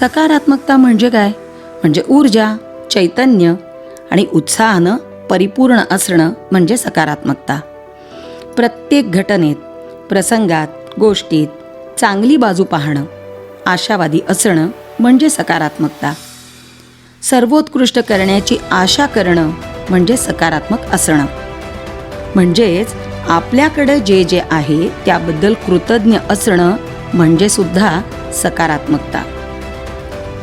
सकारात्मकता म्हणजे काय? म्हणजे ऊर्जा चैतन्य आणि उत्साहानं परिपूर्ण असणं म्हणजे सकारात्मकता. प्रत्येक घटनेत प्रसंगात गोष्टीत चांगली बाजू पाहणं आशावादी असणं म्हणजे सकारात्मकता. सर्वोत्कृष्ट करण्याची आशा करणं म्हणजे सकारात्मक असणं. म्हणजेच आपल्याकडे जे जे आहे त्याबद्दल कृतज्ञ असणं म्हणजे सुद्धा सकारात्मकता.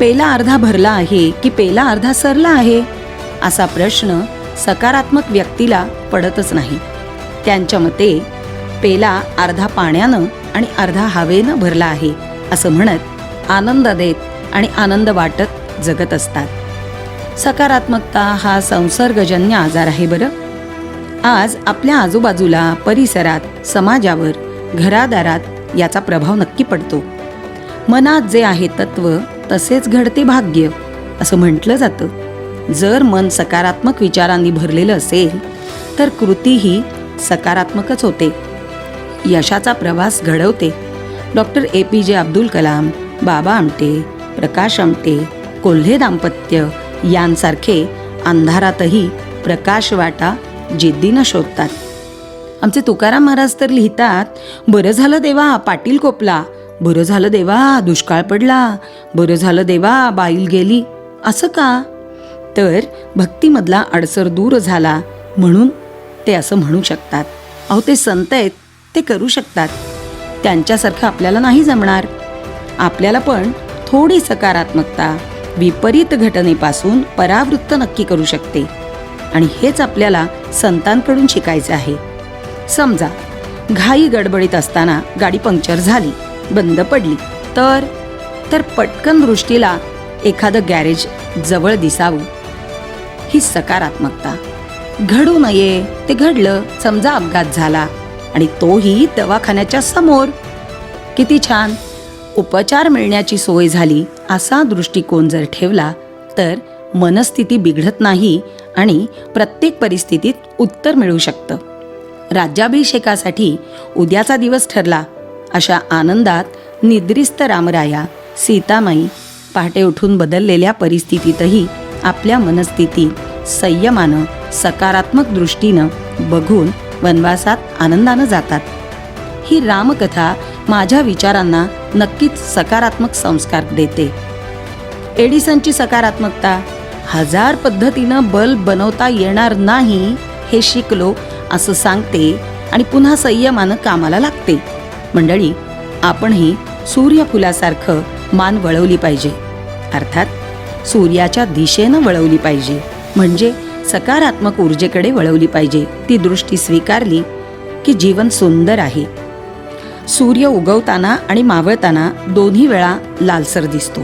पेला अर्धा भरला आहे की पेला अर्धा सरला आहे? असा प्रश्न सकारात्मक व्यक्तीला पडतच नाही. त्यांच्या मते पेला अर्धा पाण्यानं आणि अर्धा हवेनं भरला आहे असं म्हणत आनंद देत आणि आनंद वाटत जगत असतात. सकारात्मकता हा संसर्गजन्य आजार आहे बरं? आज आपल्या आजूबाजूला परिसरात समाजावर घरादारात याचा प्रभाव नक्की पडतो. मनात जे आहे तत्व तसेच घडते भाग्य असं म्हटलं जातं. जर मन सकारात्मक विचारांनी भरलेलं असेल तर कृतीही सकारात्मकच होते. यशाचा प्रवास घडवते. Doctor A. P. J. Abdul Kalam Baba Amte Prakash Amte Kolhe दाम्पत्य यांसारखे अंधारातही प्रकाश वाटा जिद्दीनं शोधतात. आमचे तुकाराम महाराज तर लिहितात बरं झालं देवा पाटील कोपला बरं झालं देवा दुष्काळ पडला. बरं झालं देवा बाईल गेली. असं का? तर भक्तीमधला अडसर दूर झाला म्हणून ते असं म्हणू शकतात. अहो ते संत आहेत ते करू शकतात. त्यांच्यासारखं आपल्याला नाही जमणार. आपल्याला पण थोडी सकारात्मकता विपरीत घटनेपासून परावृत्त नक्की करू शकते. आणि हेच आपल्याला संतांकडून शिकायचं आहे. समजा घाई गडबडीत असताना गाडी पंक्चर झाली. बंद पडली. तर तर पटकन दृष्टीला एखादं गॅरेज जवळ दिसावं. ही सकारात्मकता. घडू नये ते घडलं समजा अपघात झाला. आणि तोही दवाखान्याच्या समोर. किती छान. उपचार मिळण्याची सोय झाली असा दृष्टिकोन जर ठेवला तर मनस्थिती बिघडत नाही आणि प्रत्येक परिस्थितीत उत्तर मिळू शकतं. राज्याभिषेकासाठी उद्याचा दिवस ठरला अशा आनंदात निद्रिस्त रामराया सीतामाई पहाटे उठून बदललेल्या परिस्थितीतही आपल्या मनस्थितीत संयमानं सकारात्मक दृष्टीनं बघून वनवासात आनंदानं जातात. ही रामकथा माझ्या विचारांना नक्कीच सकारात्मक संस्कार देते. एडिसनची सकारात्मकता हजार पद्धतीनं बल्ब बनवता येणार नाही हे शिकलो असं सांगते आणि पुन्हा संयमानं कामाला लागते. मंडळी आपणही सूर्यफुलासारखं मान वळवली पाहिजे. अर्थात सूर्याच्या दिशेनं वळवली पाहिजे. म्हणजे सकारात्मक ऊर्जेकडे वळवली पाहिजे. ती दृष्टी स्वीकारली की जीवन सुंदर आहे. सूर्य उगवताना आणि मावळताना दोन्ही वेळा लालसर दिसतो.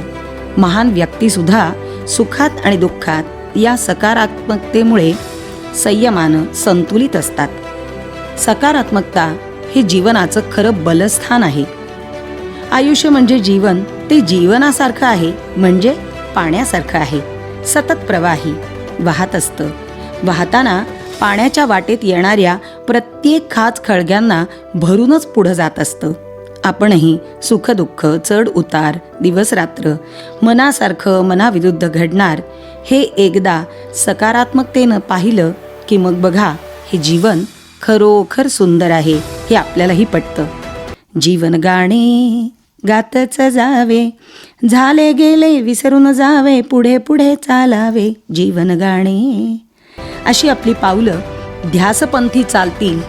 महान व्यक्तीसुद्धा सुखात आणि दुःखात या सकारात्मकतेमुळे संयमानं संतुलित असतात. सकारात्मकता हे जीवनाचं खरं बलस्थान आहे. आयुष्य म्हणजे जीवन ते जीवनासारखं आहे म्हणजे पाण्यासारखं आहे. सतत प्रवाही वाहत असतं. वाहताना पाण्याच्या वाटेत येणाऱ्या प्रत्येक खाच खळग्यांना भरूनच पुढं जात असतं. आपणही सुखदुःख चढ उतार दिवसरात्र मनासारखं मनाविरुद्ध घडणार हे एकदा सकारात्मकतेनं पाहिलं की मग बघा हे जीवन खरोखर सुंदर आहे हे आपल्यालाही पटतं. जीवन गाणे गातच जावे झाले गेले विसरून जावे पुढे पुढे चालावे जीवन गाणे. अशी आपली पावलं ध्यासपंथी चालतील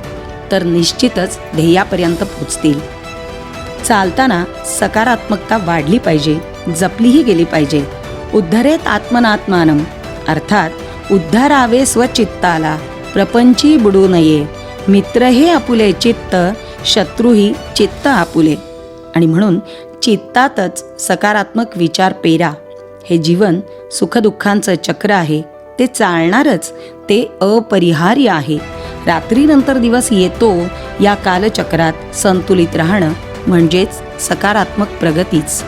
तर निश्चितच ध्येयापर्यंत पोचतील. चालताना सकारात्मकता वाढली पाहिजे जपलीही गेली पाहिजे. उद्धरेत आत्मनात्मानम अर्थात उद्धारावे स्वचित्ताला प्रपंची बुडू नये. मित्र हे आपुले चित्त शत्रूही चित्त आपुले. आणि म्हणून चित्तातच सकारात्मक विचार पेरा. हे जीवन सुखदुःखांचं चक्र आहे. ते चालणारच ते अपरिहार्य आहे. रात्रीनंतर दिवस येतो या कालचक्रात संतुलित राहणं म्हणजेच सकारात्मक प्रगतीच.